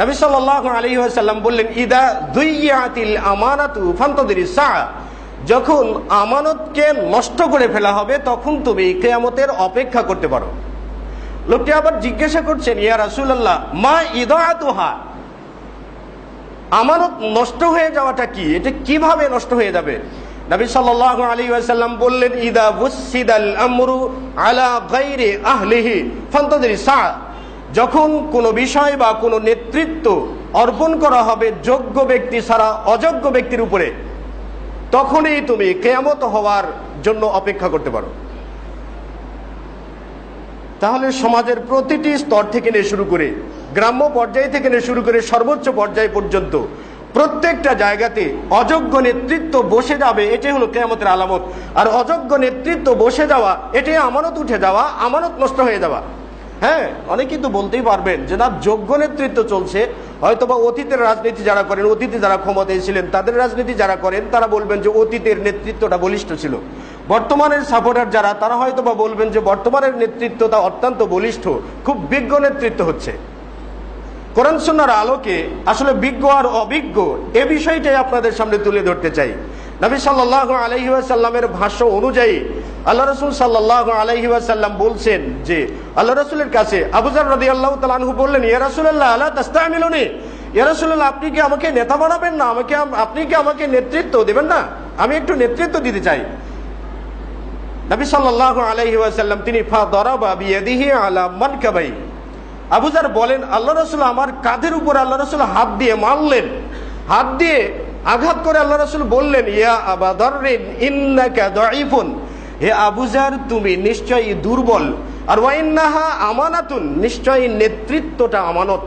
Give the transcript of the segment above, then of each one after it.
নবী সাল্লাহ আলী সাল্লাম বললেন, ইদা দুইয়াতিল আমানাতু ফান্তদির সা যখন আমানতকে নষ্ট করে ফেলা হবে, তখন তুমি কেয়ামতের অপেক্ষা করতে পারো। লোকটি আবার জিজ্ঞাসা করছেন, ইয়া রাসুলাল্লাহ, মা ইদাতুহা আমানত নষ্ট হয়ে যাওয়াটা কি? এটা কীভাবে নষ্ট হয়ে যাবে? নবী সাল্লাল্লাহু আলাইহি ওয়াসাল্লাম বললেন, ইদা বুসিদাল আমরু আলা গায়রি আহলিহি ফান্তাদির সা যখন কোনো বিষয় বা কোনো নেতৃত্ব অর্পণ করা হবে যোগ্য ব্যক্তি ছাড়া অযোগ্য ব্যক্তির উপরে, তখনই তুমি কেয়ামত হওয়ার জন্য অপেক্ষা করতে পারো। তাহলে সমাজের প্রতিটি স্তর থেকে নিয়ে শুরু করে, গ্রাম্য পর্যায় থেকে নিয়ে শুরু করে সর্বোচ্চ পর্যায় পর্যন্ত প্রত্যেকটা জায়গাতে অযোগ্য নেতৃত্ব বসে যাবে, এটাই হলো কেয়ামতের আলামত। আর অযোগ্য নেতৃত্ব বসে যাওয়া, এটাই আমানত উঠে যাওয়া, আমানত নষ্ট হয়ে যাওয়া। হ্যাঁ অনেকেই তো বলতেই পারবেন যে না, যোগ্য নেতৃত্ব চলছে হয়তো বা অতীতের রাজনীতি যারা করেন, অতীতে যারা ক্ষমতায় ছিলেন, তাদের রাজনীতি যারা করেন, তারা বলবেন যে অতীতের নেতৃত্বটা বলিষ্ঠ ছিল। বর্তমানের সাপোর্টার যারা, তারা হয়তো বা বলবেন যে বর্তমানের নেতৃত্বটা অত্যন্ত বলিষ্ঠ, খুব বিজ্ঞ নেতৃত্ব হচ্ছে। কোরআন আলোকে আসলে বিজ্ঞ আর অভিজ্ঞ এ বিষয়টাই আপনাদের সামনে তুলে ধরতে চাই। নবী সাল্লাহ আলহিউসাল্লামের ভাষ্য অনুযায়ী আল্লাহ রসুল সাল্লাহ আলহি বলছেন যে, আল্লাহ রসুলের কাছে আবুজার রদি আল্লাহ তালু বললেন, ইয়া রাসুল্লাহ আল্লাহ তাস্তামিলনি? ইয়া রাসুল্লাহ আপনি কি আমাকে নেতা বানাবেন না? আমাকে আপনি কি আমাকে নেতৃত্ব দেবেন না? আমি একটু নেতৃত্ব দিতে চাই। নবী সাল্লাহ আলহি সাল্লাম তিনি ফা দরাবা বিয়াদিহি আলা মানকাবাই। আবুজার বলেন, আল্লাহ রসুল আমার কাঁধের উপর আল্লাহ রসুল হাত দিয়ে মারলেন। হাত দিয়ে আঘাত করে আল্লাহ রসুল বললেন, ইয়া আবাদরিন ইন্নাকা দাইফুন হে আবুজার তুমি নিশ্চয়ই দুর্বল। আর ওয়াইন্নাহা আমানাতুন, নিশ্চয়ই নেতৃত্বটা আমানত।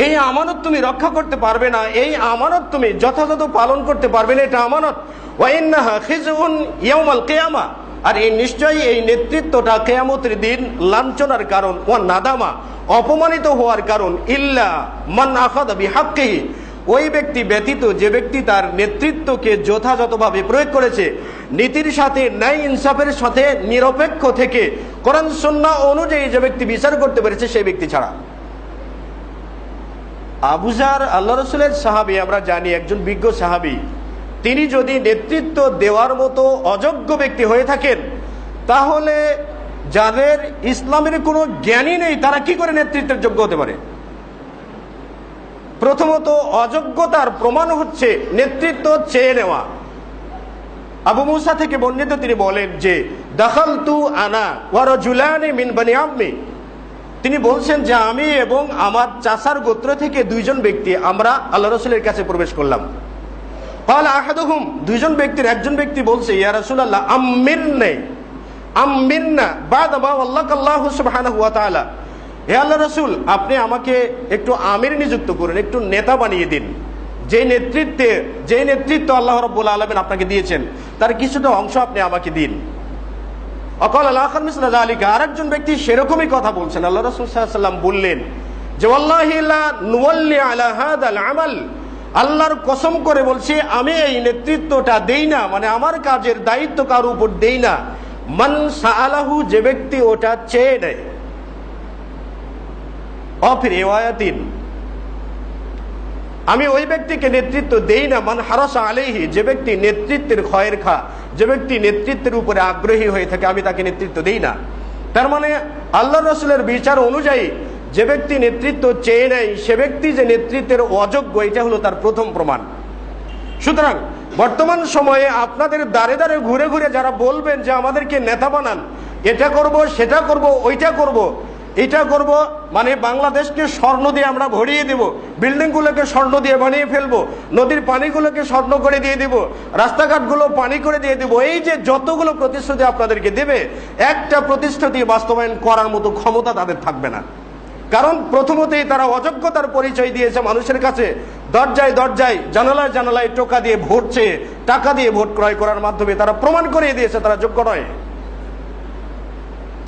এই আমানত তুমি রক্ষা করতে পারবে না, এই আমানত তুমি যথাযথ পালন করতে পারবে না, এটা আমানত। ওয়াইন্নাহা খিজউন ইয়াউমাল কিয়ামা। আর এই নিশ্চয়ই এই নেতৃত্বটা কেয়ামতের দিন লাঞ্ছনার কারণ ও নাদামা, অপমানিত হওয়ার কারণ। ইল্লা মান আখাদা বিহাক্কিহি। ওই ব্যক্তি ব্যতীত যে ব্যক্তি তার নেতৃত্বকে যথাযথভাবে প্রয়োগ করেছে, নীতির সাথে, ন্যায় ইনসাফের সাথে, নিরপেক্ষ থেকে, কোরআন সন্না অনুযায়ী যে ব্যক্তি বিচার করতে পেরেছে সেই ব্যক্তি ছাড়া। আবুজার আল্লাহ রসুলের সাহাবি, আমরা জানি একজন বিজ্ঞ সাহাবি, তিনি যদি নেতৃত্ব দেওয়ার মতো অযোগ্য ব্যক্তি হয়ে থাকেন, তাহলে যাদের ইসলামের কোনো জ্ঞানই নেই, তারা কি করে নেতৃত্বের যোগ্য হতে পারে? প্রথমত অযোগ্যতার প্রমাণ হচ্ছে নেতৃত্ব চেয়ে নেওয়া। আবু মুসা থেকে বর্ণিত তিনি বলেন যে দখল তু আনা ওয়ার জুলানি মিন বানি আম্মি। তিনি বলছেন যে, আমি এবং আমার চাষার গোত্র থেকে দুইজন ব্যক্তি, আমরা আল্লাহ রসুলের কাছে প্রবেশ করলাম। তাহলে আহাদুহুম, দুইজন ব্যক্তির একজন ব্যক্তি বলছে, ইয়া রাসূলুল্লাহ আম্মির নেই আম্মির না বাদ আল্লাহ আল্লাহ তাআলা। হে আল্লাহ রসুল, আপনি আমাকে একটু আমির নিযুক্ত করুন, একটু নেতা বানিয়ে দিন। যে নেতৃত্বে যে নেতৃত্ব আল্লাহ রব্বুল আলমিন আপনাকে দিয়েছেন, তার কিছুটা অংশ আপনি আমাকে দিন। অকল আল্লাহ আলীকে আরেকজন ব্যক্তি সেরকমই কথা বলছেন। আল্লাহ রসুল সাল্লাম বললেন যে আমাল। আল্লাহর কসম করে বলছি, আমি এই নেতৃত্বটা দেই না মানে আমার কাজের দায়িত্ব কার উপর দেই না। মান সাআলাহু, যে ব্যক্তি ওটা চেয়ে নেয়। আমি ওই ব্যক্তিকে নেতৃত্ব দেই না। মান হারসা আলেহি যে ব্যক্তি নেতৃত্বের ক্ষয়ের খা, যে ব্যক্তি নেতৃত্বের উপরে আগ্রহী হয়ে থাকে, আমি তাকে নেতৃত্ব দেই না। তার মানে আল্লাহ রসুলের বিচার অনুযায়ী যে ব্যক্তি নেতৃত্ব চেয়ে নেয়, সে ব্যক্তি যে নেতৃত্বের অযোগ্য, এটা হলো তার প্রথম প্রমাণ। সুতরাং বর্তমান সময়ে আপনাদের দাঁড়ে দাঁড়ে ঘুরে ঘুরে যারা বলবেন যে আমাদেরকে নেতা বানান, এটা করব, সেটা করব, ওইটা করব এটা করব মানে বাংলাদেশকে স্বর্ণ দিয়ে আমরা ভরিয়ে দেব। বিল্ডিংগুলোকে স্বর্ণ দিয়ে বানিয়ে ফেলব। নদীর পানিগুলোকে স্বর্ণ করে দিয়ে দিব। রাস্তাঘাটগুলো পানি করে দিয়ে দিব। এই যে যতগুলো প্রতিশ্রুতি আপনাদেরকে দেবে, একটা প্রতিশ্রুতি বাস্তবায়ন করার মতো ক্ষমতা তাদের থাকবে না। কারণ প্রথমতেই তারা অযোগ্যতার পরিচয় দিয়েছে মানুষের কাছে। দরজায় দরজায়, জানালায় জানালায় টোকা দিয়ে ভোট চেয়ে টাকা দিয়ে ভোট ক্রয় করার মাধ্যমে তারা প্রমাণ করিয়ে দিয়েছে তারা যোগ্য নয়।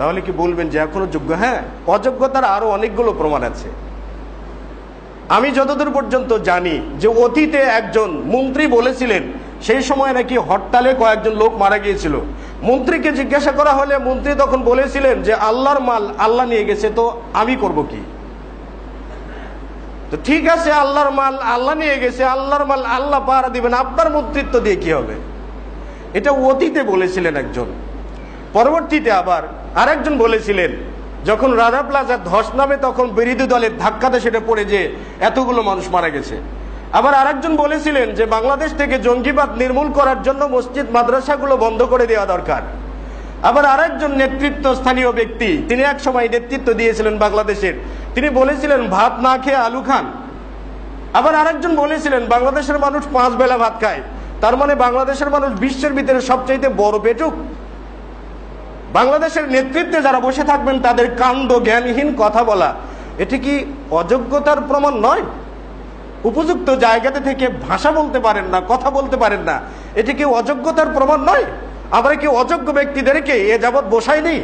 তাহলে কি বলবেন যে এখনও যোগ্য? হ্যাঁ অযোগ্যতার আরও অনেকগুলো প্রমাণ আছে। আমি যতদূর পর্যন্ত জানি যে অতীতে একজন মন্ত্রী বলেছিলেন, সেই সময় নাকি হরতালে কয়েকজন লোক মারা গিয়েছিল। মন্ত্রীকে জিজ্ঞাসা করা হলে মন্ত্রী তখন বলেছিলেন যে, আল্লাহর মাল আল্লাহ নিয়ে গেছে, তো আমি করব কি? তো ঠিক আছে, আল্লাহর মাল আল্লাহ নিয়ে গেছে, আল্লাহর মাল আল্লাহ পাহারা দিবেন, আপনার মন্ত্রিত্ব দিয়ে কি হবে? এটা অতীতে বলেছিলেন একজন। পরবর্তীতে আবার আরেকজন বলেছিলেন, যখন রাজা প্লাজা ধস নামে তখন বিরোধী দলের ধাক্কাতে সেটা পড়ে যে এতগুলো মানুষ মারা গেছে। আবার আরেকজন বলেছিলেন যে বাংলাদেশ থেকে জঙ্গিবাদ নির্মূল করার জন্য মসজিদ, মাদ্রাসাগুলো বন্ধ করে দেওয়া দরকার। আবার আরেকজন নেতৃত্ব স্থানীয় ব্যক্তি, তিনি এক সময় নেতৃত্ব দিয়েছিলেন বাংলাদেশের, তিনি বলেছিলেন, ভাত না খেয়ে আলু খান। আবার আরেকজন বলেছিলেন, বাংলাদেশের মানুষ পাঁচ বেলা ভাত খায়। তার মানে বাংলাদেশের মানুষ বিশ্বের ভিতরে সবচাইতে বড় পেটুক। বাংলাদেশের নেতৃত্বে যারা বসে থাকবেন, তাদের কাণ্ড জ্ঞানহীন কথা বলা, এটি কি অযোগ্যতার প্রমাণ নয়? উপযুক্ত জায়গাতে থেকে ভাষা বলতে পারেন না, কথা বলতে পারেন না, এটি কি অযোগ্যতার প্রমাণ নয়? আমরা কি অযোগ্য ব্যক্তিদেরকে এ যাবৎ বসাই নেই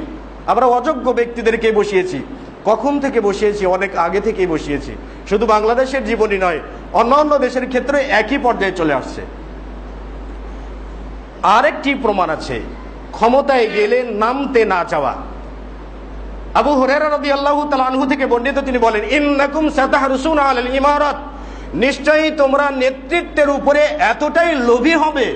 আমরা অযোগ্য ব্যক্তিদেরকে বসিয়েছি। কখন থেকে বসিয়েছি? অনেক আগে থেকেই বসিয়েছি। শুধু বাংলাদেশের জীবনই নয়, অন্যান্য দেশের ক্ষেত্রে একই পর্যায়ে চলে আসছে। আরেকটি প্রমাণ আছে। ক্ষমতায় গেলে নামতে না চাওয়া। আবু হুরায়রা রাদিয়াল্লাহু তাআলা আনহু থেকে বর্ণিত তিনি বলেন ইমারাত। নিশ্চয়ই তোমরা নেতৃত্বের উপরে এতটাই লোভী হবে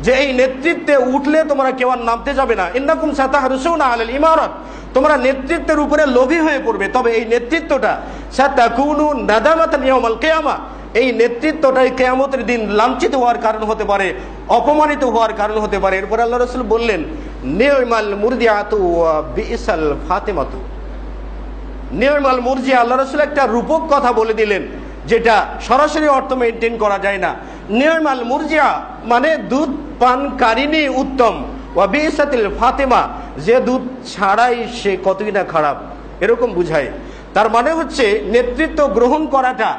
যে এই নেতৃত্বে উঠলে তোমরা কেউ আর নামতে যাবে না। ইন্নাকুম সাতাহরুসুনা আলাল ইমারত। তোমরা নেতৃত্বের উপরে লোভী হয়ে পড়বে। তবে এই নেতৃত্বটা, সাতাকুনু নাদামাতান ইয়াউমাল কিয়ামা। এই নেতৃত্বটাই কেয়ামতের দিন লাঞ্ছিত হওয়ার কারণ হতে পারে, অপমানিত হওয়ার কারণ হতে পারে। এরপর আল্লাহ রসুল বললেন, নেয়মাল মুরদিয়াতু ওয়া বিইসাল ফাতেমাতু। নেয়মাল মুরজিয়া আল্লাহ রসুল একটা রূপক কথা বলে দিলেন, যেটা সরাসরি অর্থ মেনটেন করা যায় না। নেয়মাল মুরজিয়া মানে দুধ পানকারিনী উত্তম। ওয়া বিইসাতিল ফাতেমা, যে দুধ ছাড়াই সে কতই না খারাপ। এরকম বুঝায়। তার মানে হচ্ছে, নেতৃত্ব গ্রহণ করাটা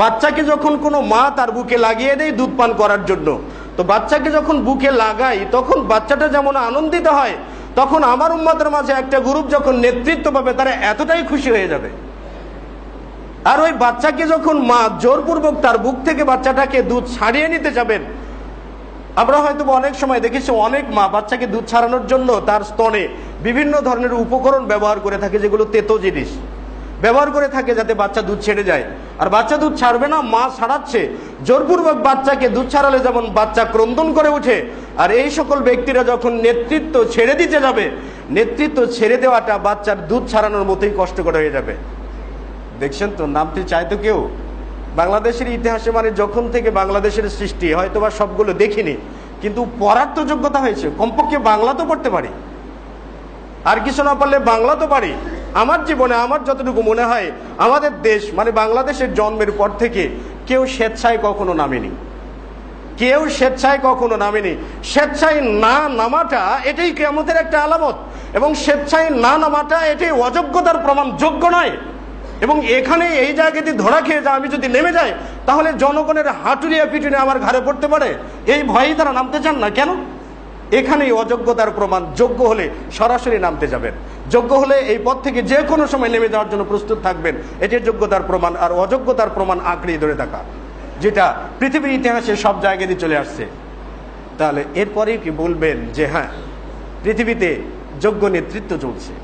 বাচ্চাকে যখন কোনো মা তার বুকে লাগিয়ে দেয় দুধ পান করার জন্য, তো বাচ্চাকে যখন বুকে লাগাই, তখন বাচ্চাটা যেমন আনন্দিত হয়, তখন আমার উম্মাদের মাঝে একটা গ্রুপ যখন নেতৃত্ব পাবে, তারা এতটাই খুশি হয়ে যাবে। আর ওই বাচ্চাকে যখন মা জোরপূর্বক তার বুক থেকে বাচ্চাটাকে দুধ ছাড়িয়ে নিতে যাবেন, আমরা হয়তো অনেক সময় দেখেছি অনেক মা বাচ্চাকে দুধ ছাড়ানোর জন্য তার স্তনে বিভিন্ন ধরনের উপকরণ ব্যবহার করে থাকে, যেগুলো তেতো জিনিস। ব্যবহার করে থাকে যাতে বাচ্চা দুধ ছেড়ে যায়। আর বাচ্চা দুধ ছাড়বে না, মা ছাড়াচ্ছে জোরপূর্বক বাচ্চাকে দুধ ছাড়ালে যেমন বাচ্চা ক্রন্দন করে ওঠে, আর এই সকল ব্যক্তিরা যখন নেতৃত্ব ছেড়ে দিতে যাবে, নেতৃত্ব ছেড়ে দেওয়াটা বাচ্চার দুধ ছাড়ানোর মতোই কষ্টকর হয়ে যাবে। দেখছেন তো, নামতে চায় তো কেউ? বাংলাদেশের ইতিহাসে মানে যখন থেকে বাংলাদেশের সৃষ্টি হয়তো বা সবগুলো দেখিনি, কিন্তু পড়ার তো যোগ্যতা হয়েছে। কমপক্ষে বাংলা তো পড়তে পারি। আর কিছু না পারলে বাংলা তো পারি। আমার জীবনে আমার যতটুকু মনে হয়, আমাদের দেশ মানে বাংলাদেশের জন্মের পর থেকে কেউ স্বেচ্ছায় কখনো নামেনি। কেউ স্বেচ্ছায় কখনো নামেনি। স্বেচ্ছায় না নামাটা এটাই কেমতের একটা আলামত। এবং স্বেচ্ছায় না নামাটা এটাই অযোগ্যতার প্রমাণ, যোগ্য নয়। এবং এখানে এই জায়গাতে ধরা খেয়ে যা আমি যদি নেমে যাই, তাহলে জনগণের হাঁটুরিয়া পিটুনে আমার ঘাড়ে পড়তে পারে। এই ভয়েই তারা নামতে চান না কেন? এখানেই অযোগ্যতার প্রমাণ, যোগ্য হলে সরাসরি নামতে যাবেন। যোগ্য হলে এই পথ থেকে যে কোনো সময় নেমে যাওয়ার জন্য প্রস্তুত থাকবেন। এটির যোগ্যতার প্রমাণ আর অযোগ্যতার প্রমাণ আঁকড়িয়ে ধরে থাকা। যেটা পৃথিবীর ইতিহাসে সব জায়গায় চলে আসছে। তাহলে এরপরেই কি বলবেন যে হ্যাঁ পৃথিবীতে যোগ্য নেতৃত্ব চলছে।